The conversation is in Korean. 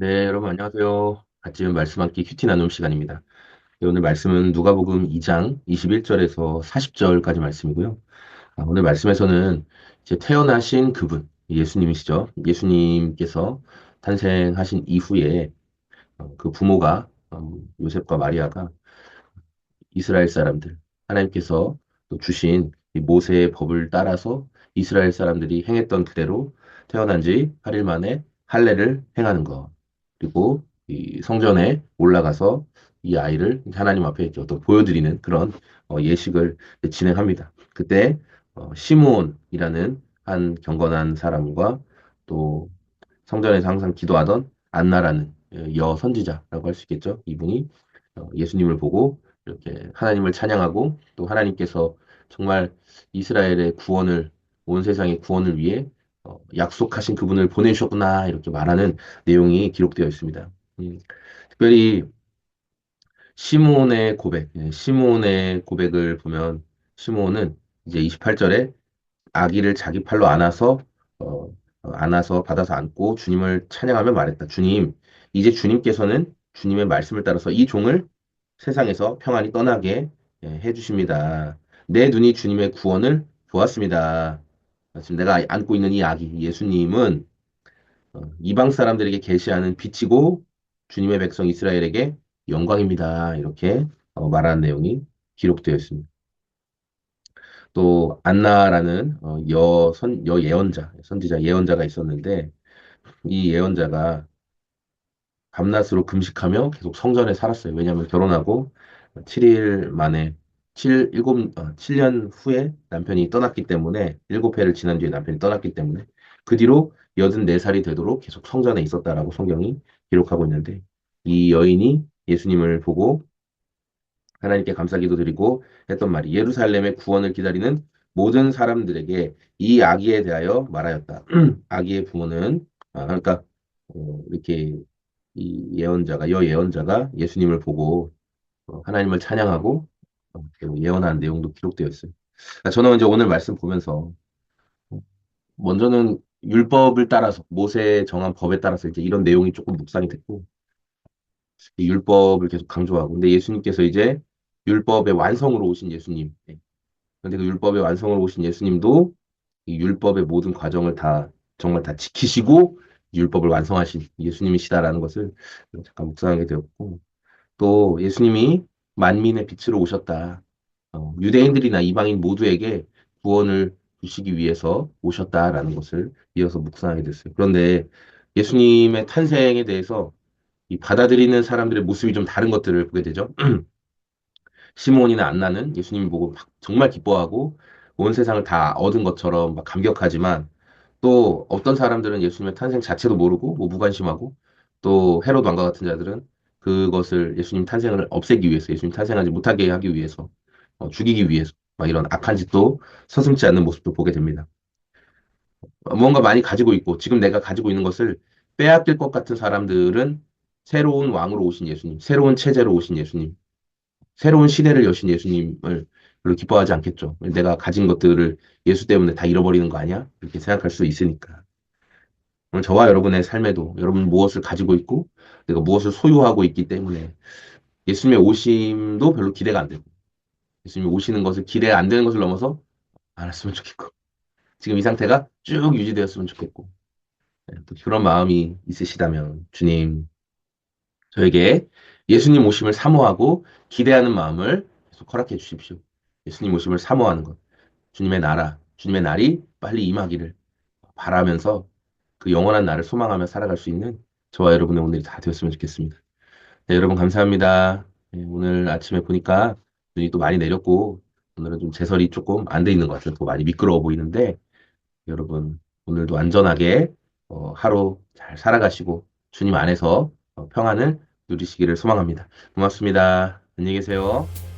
네, 여러분 안녕하세요. 같이 말씀 함께 큐티 나눔 시간입니다. 네, 오늘 말씀은 누가복음 2장 21절에서 40절까지 말씀이고요. 아, 오늘 말씀에서는 이제 태어나신 그분, 예수님이시죠. 예수님께서 탄생하신 이후에 어, 그 부모가 어, 요셉과 마리아가 이스라엘 사람들, 하나님께서 또 주신 이 모세의 법을 따라서 이스라엘 사람들이 행했던 그대로 태어난 지 8일 만에 할례를 행하는 것. 그리고 이 성전에 올라가서 이 아이를 하나님 앞에 또 보여드리는 그런 어, 예식을 진행합니다. 그때 어, 시므온이라는 한 경건한 사람과 또 성전에서 항상 기도하던 안나라는 여 선지자라고 할 수 있겠죠. 이분이 어, 예수님을 보고 이렇게 하나님을 찬양하고 또 하나님께서 정말 이스라엘의 구원을 온 세상의 구원을 위해 어, 약속하신 그분을 보내주셨구나 이렇게 말하는 내용이 기록되어 있습니다. 음, 특별히 시므온의 고백, 예, 시므온의 고백을 보면 시므온은 이제 28절에 아기를 자기 팔로 안아서 어, 어, 안아서 받아서 안고 주님을 찬양하며 말했다. 주님, 이제 주님께서는 주님의 말씀을 따라서 이 종을 세상에서 평안히 떠나게 예, 해주십니다. 내 눈이 주님의 구원을 보았습니다. 지금 내가 안고 있는 이 아기 예수님은 어, 이방 사람들에게 계시하는 빛이고 주님의 백성 이스라엘에게 영광입니다. 이렇게 어, 말하는 내용이 기록되어 있습니다. 또 안나라는 어, 여선 여 예언자 선지자 예언자가 있었는데 이 예언자가 밤낮으로 금식하며 계속 성전에 살았어요. 왜냐하면 결혼하고 7일 만에 7, 7, 어, 7년 후에 남편이 떠났기 때문에 7회를 지난 뒤에 남편이 떠났기 때문에 그 뒤로 84살이 되도록 계속 성전에 있었다라고 성경이 기록하고 있는데 이 여인이 예수님을 보고 하나님께 감사기도 드리고 했던 말이 예루살렘의 구원을 기다리는 모든 사람들에게 이 아기에 대하여 말하였다. 아기의 부모는 아, 그러니까 어, 이렇게 이 예언자가 여 예언자가 예수님을 보고 어, 하나님을 찬양하고 어, 예언한 내용도 기록되어 있어요. 그러니까 저는 이제 오늘 말씀 보면서 어, 먼저는 율법을 따라서 모세의 정한 법에 따라서 이제 이런 내용이 조금 묵상이 됐고 율법을 계속 강조하고 근데 예수님께서 이제 율법의 완성으로 오신 예수님. 네. 그런데 그 율법의 완성으로 오신 예수님도 이 율법의 모든 과정을 다 정말 다 지키시고 율법을 완성하신 예수님이시다라는 것을 잠깐 묵상하게 되었고 또 예수님이 만민의 빛으로 오셨다. 어, 유대인들이나 이방인 모두에게 구원을 주시기 위해서 오셨다라는 것을 이어서 묵상하게 됐어요. 그런데 예수님의 탄생에 대해서 이 받아들이는 사람들의 모습이 좀 다른 것들을 보게 되죠. 시몬이나 안나는 예수님을 보고 막 정말 기뻐하고 온 세상을 다 얻은 것처럼 막 감격하지만 또 어떤 사람들은 예수님의 탄생 자체도 모르고 뭐 무관심하고 또 헤롯 왕과 같은 자들은 그것을 예수님 탄생을 없애기 위해서 예수님 탄생하지 못하게 하기 위해서 어, 죽이기 위해서 막 이런 악한 짓도 서슴지 않는 모습도 보게 됩니다. 어, 뭔가 많이 가지고 있고 지금 내가 가지고 있는 것을 빼앗길 것 같은 사람들은 새로운 왕으로 오신 예수님, 새로운 체제로 오신 예수님, 새로운 시대를 여신 예수님을 별로 기뻐하지 않겠죠. 내가 가진 것들을 예수 때문에 다 잃어버리는 거 아니야? 이렇게 생각할 수 있으니까. 저와 여러분의 삶에도 여러분 무엇을 가지고 있고 내가 무엇을 소유하고 있기 때문에 예수님의 오심도 별로 기대가 안 되고 예수님이 오시는 것을 기대 안 되는 것을 넘어서 알았으면 좋겠고 지금 이 상태가 쭉 유지되었으면 좋겠고 네, 또 그런 마음이 있으시다면 주님 저에게 예수님 오심을 사모하고 기대하는 마음을 계속 허락해 주십시오. 예수님 오심을 사모하는 것. 주님의 나라, 주님의 날이 빨리 임하기를 바라면서 그 영원한 날을 소망하며 살아갈 수 있는 저와 여러분의 오늘이 다 되었으면 좋겠습니다. 네, 여러분 감사합니다. 네, 오늘 아침에 보니까 눈이 또 많이 내렸고 오늘은 좀 제설이 조금 안 돼 있는 것 같아서 또 많이 미끄러워 보이는데 여러분 오늘도 안전하게 어, 하루 잘 살아가시고 주님 안에서 어, 평안을 누리시기를 소망합니다. 고맙습니다. 안녕히 계세요.